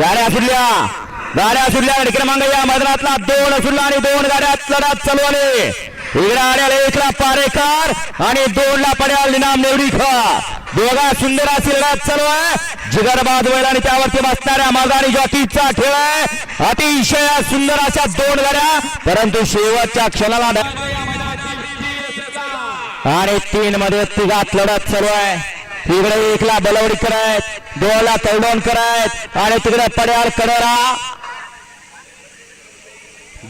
गाड्या सुटल्या. गाड्या सुटल्या. गाडी क्रमांक या मैदानातला दोन सुटला आणि दोन गाड्या लढत चालू आले. इकडे आड्याला एकला पारेकर आणि दोन ला पड्याल निनाम नेवडीकर. दोघा सुंदर अशी लढत चालू आहे. जिगरबाद वेळ आणि त्यावरती बसणाऱ्या माघारी ज्योतीचा खेळ आहे. अतिशय सुंदर अशा दोन गाड्या. परंतु शेवटच्या क्षणाला आणि तीन मध्ये तिघात लढत चालू आहे. इकडे एकला बलवडीकर आहेत दोनला तळडोणकर आहेत आणि तिकडे पड्याल कडरा.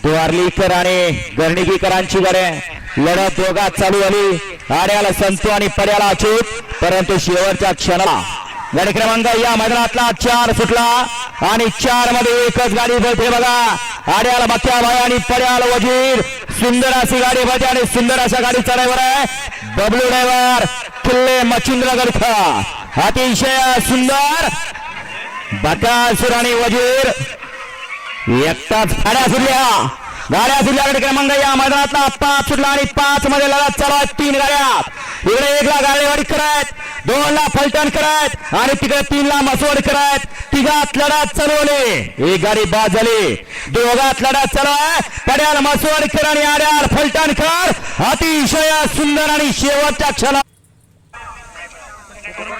द्वारलीकर आणि गर्णिकीकरांची गडे लढत दोघात चालू झाली. आड्याला संतू आणि पड्याला अचूक परंतु शेवटच्या क्षणाला. गाडी क्रमांक या मैदानातला चार सुटला आणि चारमध्ये एकच गाडी बोलते बघा. आड्याला मक्या भाई आणि पड्याल वजीर. सुंदर अशी गाडी बळते आणि सुंदर अशा गाडी चढायवर आहे. बबलू ड्रायव्हर किल्ले मच्छिंद्रगड अतिशय सुंदर. बकासूर आणि वजीर. एकटाच गाड्या सुटल्या. गाड्या सुटल्याकडे क्रमांक या मैदानातला. पाच सुटला आणि पाच मध्ये लढत चालू आहेत तीन गाड्या. इकडे एकला गाडीवाडी करत दोन ला फलटण करत आणि तिकडे तीन ला मसवड करत तिघात लढत चालवले. एक गाडी बाद झाली. दोघात लढत चालू आहे. पड्याल मसवडकर आणि आड्याल फलटण कर. अतिशय सुंदर आणि शेवटच्या क्षणा लढत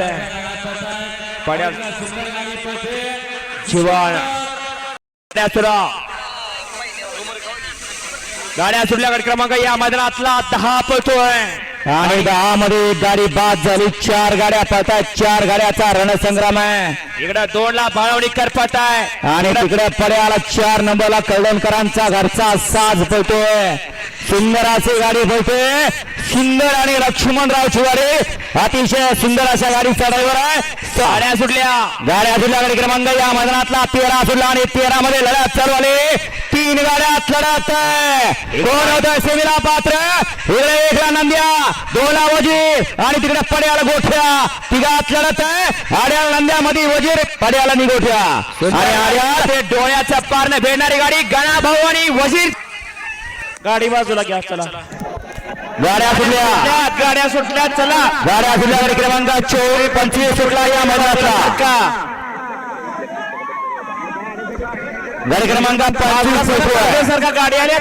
आहे. पड्या. जीवन गाड्या सुरा. गाड्या सुटल्या गट क्रमांक या मैदानातला दहा पळतोय. आणि दहा मध्ये एक गाडी बाद झाली. चार गाड्या पळतायत चार गाड्याचा रणसंग्राम आहे. इकडे दोन ला बाळवणी करपट आहे. आणि तिकडे पड्याला चार नंबरला कळवणकरांचा घरचा साज पळतोय. सुंदर अशी गाडी पळतोय सुंदर आणि लक्ष्मणरावची गाडी अतिशय सुंदर अशा गाडीचा ड्रायव्हर आहे. गाड्या सुटल्या. गाड्या सुटल्या गाडी क्रमांक या मैदानातला तेरा सुटला आणि तेरा मध्ये लढत चालू आली. तीन गाड्यात लढत आहे. कोण होतं? सेमीला पात्र. इकडे एकला नंद्या. दोनला वजीर आणि तिकडे पड्याला गोठ्या. तिघात लढत आहे. आड्याला नंद्यामध्ये वजीर पड्याला निगोठ्या. आणि आड्या ते डोळ्याच्या पारने भेटणारी गाडी गणा भाऊ आणि वजीर. गाडी बाजूला घ्या चला. गाड्या सुटल्या. गाड्या सुटल्या चला. गाड्या सुटल्या गाडी क्रमांक चोवीस पंचवीस सुटला या मैदानातला. का गाडी क्रमांक पंचवीस पळतोय. सारखा गाडी आल्या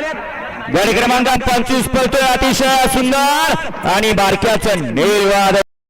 गाडी क्रमांक पंचवीस पळतोय अतिशय सुंदर आणि बारक्याचं निर्वाद.